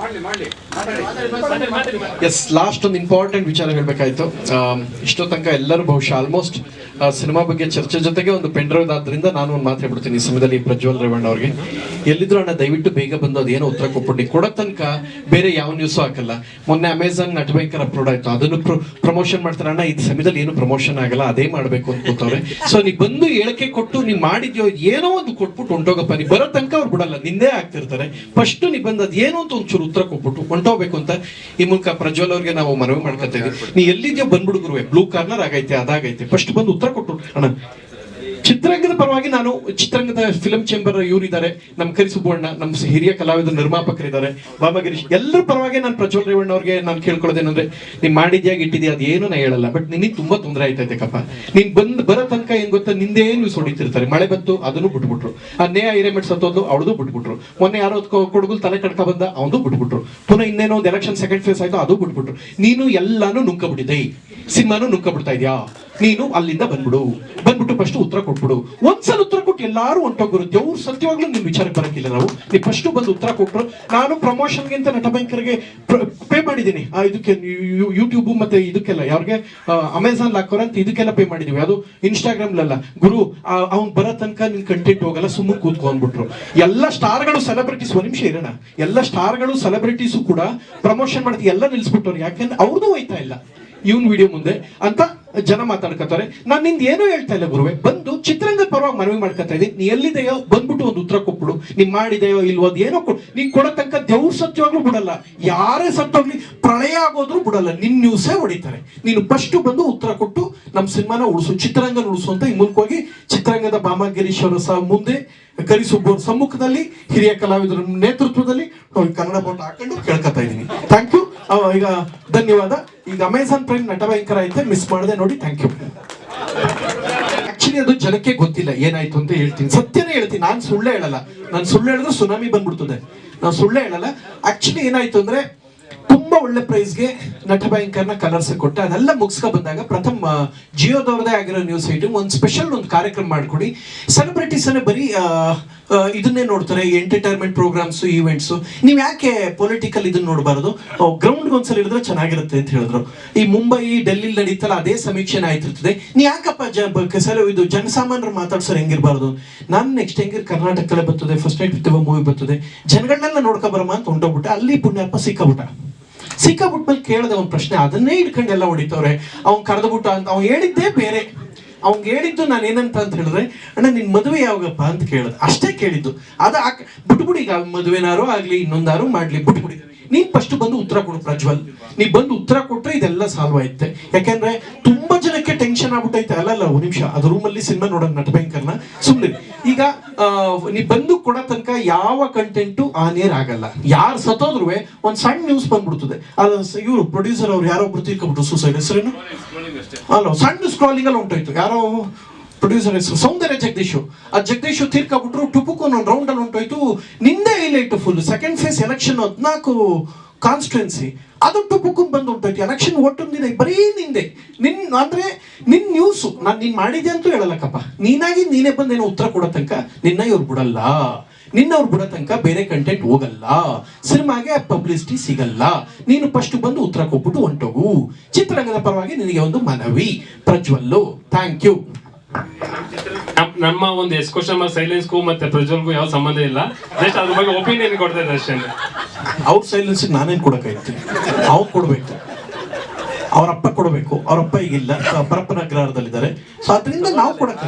మళ్ళీ మళ్ళీ S last ಒಂದು ಇಂಪಾರ್ಟೆಂಟ್ ವಿಚಾರ ಹೇಳಬೇಕಾಯ್ತು. ಇಷ್ಟೋ ತನಕ ಎಲ್ಲರೂ ಬಹುಶಃ ಆಲ್ಮೋಸ್ಟ್ ಸಿನಿಮಾ ಬಗ್ಗೆ ಚರ್ಚೆ ಜೊತೆಗೆ ಒಂದು ಪೆಂಡ್ರೈವ್ ಆದ್ರಿಂದ ನಾನು ಒಂದು ಮಾತು ಹೇಳ್ಬಿಡ್ತೀನಿ ಈ ಸಮಯದಲ್ಲಿ ಪ್ರಜ್ವಲ್ ರೇವಣ್ಣ ಅವ್ರಿಗೆ. ಎಲ್ಲಿದ್ರು ಅಣ್ಣ, ದಯವಿಟ್ಟು ಬೇಗ ಬಂದು ಅದೇನೋ ಉತ್ತರ ಕೊಟ್ಬಿಟ್ಟು ಕೊಡೋ ತನಕ ಬೇರೆ ಯಾವ ನ್ಯೂಸು ಹಾಕಲ್ಲ. ಮೊನ್ನೆ ಅಮೆಝಾನ್ ನಟ ಭಯಂಕರ ಅಪ್ಲೋಡ್ ಆಯ್ತು. ಅದನ್ನು ಪ್ರಮೋಷನ್ ಮಾಡ್ತಾರೆ. ಅಣ್ಣ, ಈ ಸಮಯದಲ್ಲಿ ಏನು ಪ್ರಮೋಷನ್ ಆಗಲ್ಲ, ಅದೇ ಮಾಡಬೇಕು ಅಂತ ಕೂತವ್ರೆ. ಸೊ ನೀ ಬಂದು ಹೇಳಿಕೆ ಕೊಟ್ಟು ನೀ ಮಾಡಿದ್ಯೋ ಏನೋ ಒಂದು ಕೊಟ್ಬಿಟ್ಟು ಹೊಂಟೋಗಪ್ಪ ನೀವು ಬರೋ ತನಕ ಅವ್ರು ಬಿಡಲ್ಲ. ನಿಂದೇ ಆಗ್ತಿರ್ತಾರೆ. ಫಸ್ಟ್ ನೀ ಬಂದು ಏನೋ ಅಂತ ಒಂಚೂರು ಉತ್ತರ ಕೊಟ್ಬಿಟ್ಟು ಹೊಂಟೋಗ್ಬೇಕು ಅಂತ ಈ ಮೂಲಕ ಪ್ರಜ್ವಲ್ ಅವ್ರಿಗೆ ನಾವು ಮನವಿ ಮಾಡ್ಕೊತೇವೆ. ನೀ ಎಲ್ಲಿದ್ಯೋ ಬಂದ್ಬಿಡು ಗುರುವೆ ಬ್ಲೂ ಕಾರ್ನರ್ ಆಗೈತೆ ಅದಾಗೈತೆ ಫಸ್ಟ್ ಬಂದು ಉತ್ತರ ಕೊಟ್ಟು ಅಣ್ಣ. ಚಿತ್ರರಂಗದ ಪರವಾಗಿ ನಾನು ಚಿತ್ರರಂಗದ ಫಿಲಂ ಚೇಂಬರ್ ಇವರಿದ್ದಾರೆ ನಮ್ಮ ಕರಿ ಸುಬ್ಬಣ್ಣ ನಮ್ಮ ಹಿರಿಯ ಕಲಾವಿದ ನಿರ್ಮಾಪಕರಿದ್ದಾರೆ. ಬಾಬಾ ಗಿರೀಶ್, ಎಲ್ಲರ ಪರವಾಗಿ ನಾನು ಪ್ರಜ್ವಲ್ ರೇವಣ್ಣ ಅವ್ರಿಗೆ ನಾನು ಕೇಳ್ಕೊಳ್ಳೋದೇನಂದ್ರೆ, ನೀನ್ ಮಾಡಿದ್ಯಾಗ ಇಟ್ಟಿದ್ಯಾ ಅದೇನು ನಾ ಹೇಳಲ್ಲ ಬಟ್ ನಿನಗೆ ತುಂಬಾ ತೊಂದರೆ ಆಯ್ತೈತೆ ಕಪ್ಪ ನೀನ್ ಬಂದ್ ಬರೋ ತನಕ ಏನ್ ಗೊತ್ತಾ, ನಿಂದೇನು ಸೊಡಿತಿರ್ತಾರೆ. ಮಳೆ ಬಂತು, ಅದನ್ನು ಬಿಟ್ಬಿಟ್ರು. ಆ ನೇ ಹಿರೇಮೆಟ್ ಸತ್ತೋದು ಅವಳದು ಬಿಟ್ಬಿಟ್ರು. ಮೊನ್ನೆ ಯಾರೋ ಕೊಡಗು ತಲೆ ಕಡ್ಕ ಬಂದ ಅವನು ಬಿಟ್ಬಿಟ್ರು. ಪುನಃ ಇನ್ನೇನೋ ಒಂದು ಎಲೆಕ್ಷನ್ ಸೆಕೆಂಡ್ ಫೇಸ್ ಆಯ್ತು, ಅದು ಬಿಟ್ಬಿಟ್ರು. ನೀನು ಎಲ್ಲಾನು ನುಂಕಬಿಟ್ಟಿದೆ ಸಿನಿಮಾನು ನುಂಕಬಿಡ್ತಾ ಇದ್ಯಾ? ನೀನು ಅಲ್ಲಿಂದ ಬಂದ್ಬಿಡು. ಫಸ್ಟ್ ಉತ್ತರ ಕೊಟ್ಬಿಡು. ಒಂದ್ಸಲ ಉತ್ತರ ಕೊಟ್ಟು ಎಲ್ಲಾರು ಹೊಂಟೋಗ್ರು ದೇವ್ರು ಸತ್ಯವಾಗ್ಲೂ ನಿಮ್ ವಿಚಾರಕ್ಕೆ ಬರಕ್ಕಿಲ್ಲ ನಾವು. ನೀವು ಫಸ್ಟ್ ಬಂದು ಉತ್ತರ ಕೊಟ್ರು ನಾನು ಪ್ರಮೋಷನ್ಗೆ ಅಂತ ನಟ ಪೇ ಮಾಡಿದ್ದೀನಿ. ಆ, ಇದಕ್ಕೆ ಯೂಟ್ಯೂಬ್ ಮತ್ತೆ ಇದಕ್ಕೆಲ್ಲ. ಯಾರಿಗೆ ಅಮೆಝಾನ್ ಹಾಕೋರ್ ಅಂತ ಇದಕ್ಕೆಲ್ಲ ಪೇ ಮಾಡಿದೀವಿ. ಅದು ಇನ್ಸ್ಟಾಗ್ರಾಮ್ಲಲ್ಲ ಗುರು ಅವ್ನ್ ಬರೋ ತನಕ ನಿನ್ ಕಂಟೆಂಟ್ ಹೋಗಲ್ಲ ಸುಮ್ಮನೆ ಕೂತ್ಕೊಂಡ್ಬಿಟ್ರು ಎಲ್ಲ ಸ್ಟಾರ್ಗಳು ಸೆಲೆಬ್ರಿಟೀಸ್ ಒಂದ್ ನಿಮಿಷ ಇರೋಣ. ಎಲ್ಲ ಸ್ಟಾರ್ಗಳು ಸೆಲೆಬ್ರಿಟೀಸು ಕೂಡ ಪ್ರಮೋಷನ್ ಮಾಡ್ತೀವಿ ಎಲ್ಲ ನಿಲ್ಸ್ಬಿಟ್ಟವ್ರು. ಯಾಕಂದ್ರೆ ಅವ್ರದ್ದು ಹೋಯ್ತಾ ಇಲ್ಲ. ಇವನ್ ವಿಡಿಯೋ ಮುಂದೆ ಅಂತ ಜನ ಮಾತಾಡ್ಕೊತಾರೆ ನಾನು ನಿಂದ ಏನೋ ಹೇಳ್ತಾ ಇಲ್ಲ ಗುರುವೆ. ಬಂದು ಚಿತ್ರರಂಗ ಪರವಾಗಿ ಮನವಿ ಮಾಡ್ಕೊತಾ ಇದ್ದೀನಿ. ನೀ ಎಲ್ಲಿದೆಯೋ ಬಂದ್ಬಿಟ್ಟು ಒಂದು ಉತ್ತರ ಕೊಟ್ಬಿಡು. ನೀ ಮಾಡಿದೆಯೋ ಇಲ್ವೋ ಏನೋ ಕೊಡು. ನೀ ಕೊಡೋ ತನಕ ದೇವ್ರ ಸತ್ಯವಾಗ್ಲೂ ಬಿಡಲ್ಲ. ಯಾರೇ ಸತ್ತೋಗ್ಲಿ ಪ್ರಳಯ ಆಗೋದ್ರು ಬಿಡಲ್ಲ. ನಿನ್ ನ್ಯೂಸೇ ಹೊಡಿತಾರೆ. ನೀನು ಫಸ್ಟ್ ಬಂದು ಉತ್ತರ ಕೊಟ್ಟು ನಮ್ಮ ಸಿನಿಮಾನ ಉಳಿಸು, ಚಿತ್ರರಂಗನ ಉಳಿಸು ಅಂತ ಈ ಹೋಗಿ ಚಿತ್ರರಂಗದ ಬಾಮಾ ಗಿರೀಶ್ ಅವರ ಸಹ ಮುಂದೆ ಕರಿಸುಬ್ಬ ಸಮ್ಮುಖದಲ್ಲಿ ಹಿರಿಯ ಕಲಾವಿದರ ನೇತೃತ್ವದಲ್ಲಿ ಕನ್ನಡ ಬೋಟ್ ಹಾಕೊಂಡು ಕೇಳ್ಕೊತಾ ಇದ್ದೀನಿ. ಥ್ಯಾಂಕ್ ಯು ಈಗ ಧನ್ಯವಾದ. ಈಗ ಅಮೆಝಾನ್ ಪ್ರೈಮ್ ನಟ ಭಯಂಕರ ಐತೆ ಮಿಸ್ ಮಾಡದೆ ನೋಡಿ ಥ್ಯಾಂಕ್ ಯು ಆಕ್ಚುಲಿ ಅದು ಜನಕ್ಕೆ ಗೊತ್ತಿಲ್ಲ, ಏನಾಯ್ತು ಅಂತ ಹೇಳ್ತೀನಿ. ಸತ್ಯನೇ ಹೇಳ್ತೀನಿ, ನಾನು ಸುಳ್ಳು ಹೇಳಲ್ಲ. ನಾನು ಸುಳ್ಳು ಹೇಳಿದ್ರೆ ಸುನಾಮಿ ಬಂದ್ಬಿಡ್ತದೆ. ನಾನು ಸುಳ್ಳು ಹೇಳಲ್ಲ. ಆಕ್ಚುಲಿ ಏನಾಯ್ತು ಅಂದ್ರೆ ತುಂಬಾ ಒಳ್ಳೆ ಪ್ರೈಸ್ಗೆ ನಟ ಭಯಂಕರ್ನ ಕಲರ್ಸ್ ಕೊಟ್ಟ ಅದೆಲ್ಲ ಮುಗಿಸ್ಕೊ ಬಂದಾಗ ಪ್ರಥಮ ಜಿಯೋದವ್ರದೇ ಆಗಿರೋ ನ್ಯೂಸ್ ಐಟಮ್ ಒಂದು ಸ್ಪೆಷಲ್ ಒಂದು ಕಾರ್ಯಕ್ರಮ ಮಾಡ್ಕೊಡಿ. ಸೆಲೆಬ್ರಿಟೀಸ್ ಬರೀ ಆ, ಆ, ಇದನ್ನೇ ನೋಡ್ತಾರೆ ಎಂಟರ್ಟೈನ್ಮೆಂಟ್ ಪ್ರೋಗ್ರಾಮ್ಸ್ ಈವೆಂಟ್ಸ್ ನೀವ್ ಯಾಕೆ ಪೊಲಿಟಿಕಲ್ ಇದನ್ನ ನೋಡಬಾರ್ದು? ಗ್ರೌಂಡ್ ಒಂದ್ಸಲ ಹೇಳಿದ್ರೆ ಚೆನ್ನಾಗಿರುತ್ತೆ ಅಂತ ಹೇಳಿದ್ರು. ಈ ಮುಂಬೈ ಡೆಲ್ಲಿ ನಡೀತಲ್ಲ ಅದೇ ಸಮೀಕ್ಷೆನ ಆಯ್ತಿರ್ತದೆ. ನೀ ಯಾಕಪ್ಪ ಜ ಬ- ಸಲ ಇದು ಜನಸಾಮಾನ್ಯರು ಮಾತಾಡ್ಸೋರು ಹೆಂಗಿರ್ಬಾರ್ದು? ನಾನು ನೆಕ್ಸ್ಟ್ ಹೆಂಗಿರ್ ಕರ್ನಾಟಕದಲ್ಲೇ ಬರ್ತದೆ ಫಸ್ಟ್ ನೈಟ್ ಮೂವಿ ಬರ್ತದೆ. ಜನಗಳನ್ನೆಲ್ಲ ನೋಡ್ಕೊ ಬರಮ್ಮ ಅಂತ ಹೊಂಟೋಗ್ಬಿಟ್ಟೆ ಅಲ್ಲಿ ಪುಣ್ಯಪ್ಪ ಸಿಕ್ಕಾಬಿಟ್ಟ ಸಿಕ್ಕಾಬಿಟ್ಟ ಮೇಲೆ ಕೇಳಿದೆ ಒಂದು ಪ್ರಶ್ನೆ, ಅದನ್ನೇ ಇಟ್ಕೊಂಡು ಎಲ್ಲ ಹೊಡಿತವ್ರೆ. ಅವ್ನ್ ಕರೆದ್ಬಿಟ್ಟ ಅಂತ, ಅವ್ನು ಹೇಳಿದ್ದೇ ಬೇರೆ. ಅವ್ನು ಹೇಳಿದ್ದು ನಾನು ಏನಂತ ಅಂತ ಹೇಳಿದ್ರೆ, ಅಣ್ಣ, ನಿನ್ ಮದುವೆ ಯಾವಾಗಪ್ಪ? ಅಂತ ಕೇಳಿದೆ. ಅಷ್ಟೇ ಕೇಳಿದ್ದು. ಅದ ಬಿಟ್ಬಿಡಿ ಈಗ, ಮದುವೆನಾರು ಆಗ್ಲಿ, ಇನ್ನೊಂದಾರು ಮಾಡ್ಲಿ, ಬಿಟ್ಬಿಡಿ. ನೀನ್ ಫಸ್ಟ್ ಬಂದು ಉತ್ತರ ಕೊಡು ಪ್ರಜ್ವಲ್. ನೀ ಬಂದು ಉತ್ತರ ಕೊಟ್ರೆ ಇದೆಲ್ಲ ಸಾಲ್ವ್ ಆಯ್ತೆ. ಯಾಕೆಂದ್ರೆ ತುಂಬಾ ಜನಕ್ಕೆ ಟೆನ್ಷನ್ ಆಗ್ಬಿಟ್ಟೈತೆ ಅಲ್ಲ ಅಲ್ಲ ಒಂದ್ ನಿಮಿಷ. ಅದು ರೂಮಲ್ಲಿ ಸಿನಿಮಾ ನೋಡೋಣ ನಟ ಸುಮ್ಮನೆ ಈಗ ನೀವು ಬಂದು ಕೊಡೋ ತನಕ ಯಾವ ಕಂಟೆಂಟು ಆನ್ ಏರ್ ಆಗಲ್ಲ. ಯಾರು ಸತ್ತೋದ್ರು ಒಂದು ಸಣ್ಣ ನ್ಯೂಸ್ ಬಂದ್ಬಿಡ್ತದೆ. ಅಲ್ಲ ಇವರು ಪ್ರೊಡ್ಯೂಸರ್ ಅವ್ರು ಯಾರೋ ಒಬ್ರು ತಿಳ್ಕೊಬಿಟ್ರು ಸುಸೈಡ್ ಹೆಸರೇನು? ಅಲ್ಲ ಸಣ್ಣ ಸ್ಕ್ರಾಲಿಂಗ್ ಅಲ್ಲಿ ಉಂಟಾಯ್ತು. ಯಾರೋ ಪ್ರೊಡ್ಯೂಸರ್ ಹೆಸರು? ಸೌಂದರ್ಯ ಜಗದೀಶು. ಆ ಜಗದೀಶು ತೀರ್ಕೊಬಿಟ್ರು ಟುಪುಕು ಒಂದು ರೌಂಡ್ ಅಲ್ಲಿ ಉಂಟಾಯ್ತು. ನಿಂದೆ highlight full second phase election ಹದಿನಾಲ್ಕು ಕಾನ್ಸ್ಟಿಟ್ಯುನ್ಸಿ ಅದು ಬುಕ್ಕು ಬಂದು ಉಂಟಾಯ್ತು ಎಲೆಕ್ಷನ್ ದಿನ, ಬರೀ ನಿಂದೆ. ನಿನ್ ಅಂದ್ರೆ ನಿನ್ ನ್ಯೂಸು ನಾನು ನೀನ್ ಮಾಡಿದೆ ಅಂತೂ ಹೇಳಲ್ಲಕ್ಕಪ್ಪ. ನೀನಾಗಿ ನೀನೇ ಬಂದು ಏನೋ ಉತ್ತರ ಕೊಡೋ ತನಕ ನಿನ್ನ ಇವ್ರು ಬಿಡಲ್ಲ. ನಿನ್ನ ಅವ್ರು ಬಿಡೋ ತನಕ ಬೇರೆ ಕಂಟೆಂಟ್ ಹೋಗಲ್ಲ. ಸಿನಿಮಾಗೆ ಪಬ್ಲಿಸಿಟಿ ಸಿಗಲ್ಲ. ನೀನು ಫಸ್ಟ್ ಬಂದು ಉತ್ತರ ಕೊಟ್ಬಿಟ್ಟು ಹೊಂಟೋಗು. ಚಿತ್ರರಂಗದ ಪರವಾಗಿ ನಿನಗೆ ಒಂದು ಮನವಿ. ಪ್ರಜ್ವಲ್ಲು ಥ್ಯಾಂಕ್ ಯು ನಮ್ಮ ಒಂದು ಎಸ್ ಕ್ವಶನ್ ಸೈಲೆನ್ಸ್ಗೂ ಮತ್ತೆ ಪ್ರಜ್ವಲ್ಗೂ ಯಾವ ಸಂಬಂಧ ಇಲ್ಲ. ಜಸ್ಟ್ ಅದ್ರ ಬಗ್ಗೆ ಒಪಿನಿಯನ್ ಕೊಡ್ತಾ ಇದ್ದಾರೆ ಅಷ್ಟೇ. ಅವ್ರ ಸೈಲೆನ್ಸ್ ನಾನೇನ್ ಕೊಡೋಕ್ಕಾಯ್ತು ಅವ್ರು ಕೊಡಬೇಕು. ಅವರಪ್ಪ ಕೊಡಬೇಕು. ಅವರಪ್ಪ ಈಗಿಲ್ಲ. ಪರಪ್ಪನ ಅಗ್ರಹಾರದಲ್ಲಿದ್ದಾರೆ. ಸೊ ಅದರಿಂದ ನಾವು ಕೊಡಕ್ಕೆ